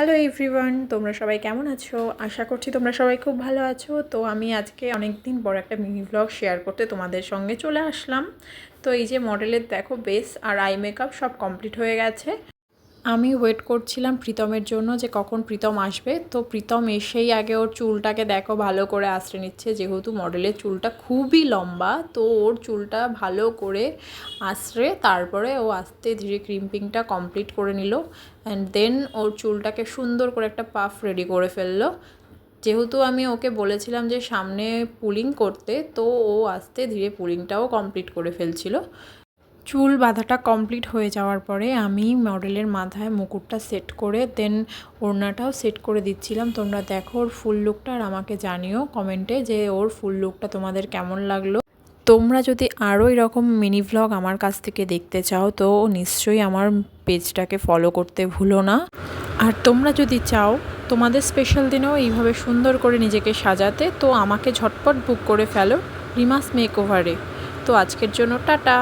Hello everyone তোমরা সবাই কেমন আছো? আশা করছি তোমরা সবাই খুব ভালো আছো। তো আমি আজকে অনেক দিন পর একটা মিনি ব্লগ শেয়ার করতে তোমাদের সঙ্গে চলে আসলাম। তো এই যে মডেলের দেখো বেস আর আই মেকআপ সব কমপ্লিট হয়ে গেছে। আমি ওয়েট করছিলাম প্রীতমের জন্য যে কখন প্রীতম আসবে। তো প্রীতম এসেই আগে ওর চুলটাকে দেখো ভালো করে আশ্রে নিচ্ছে। যেহেতু মডেলের চুলটা খুবই লম্বা, তো ওর চুলটা ভালো করে আশ্রে তারপরে ও আস্তে ধীরে ক্রিম্পিংটা কমপ্লিট করে নিল। অ্যান্ড দেন ওর চুলটাকে সুন্দর করে একটা পাফ রেডি করে ফেলল। যেহেতু আমি ওকে বলেছিলাম যে সামনে পুলিং করতে, তো ও আস্তে ধীরে পুলিংটাও কমপ্লিট করে ফেলছিল। চুল বাঁধাটা কমপ্লিট হয়ে যাওয়ার পরে আমি মডেলের মাথায় মুকুটটা সেট করে দেন ওড়নাটাও সেট করে দিচ্ছিলাম। তোমরা দেখো ওর ফুল লুকটা আর আমাকে জানিও কমেন্টে যে ওর ফুল লুকটা তোমাদের কেমন লাগল। তোমরা যদি আরও এরকম মিনি ভ্লগ আমার কাছ থেকে দেখতে চাও, তো নিশ্চয়ই আমার পেজটাকে ফলো করতে ভুলো না। আর তোমরা যদি চাও তোমাদের স্পেশাল দিনেও এইভাবে সুন্দর করে নিজেকে সাজাতে, তো আমাকে ঝটপট বুক করে ফেলো রিমাস মেক ওভারে তো আজকের জন্য টাটা!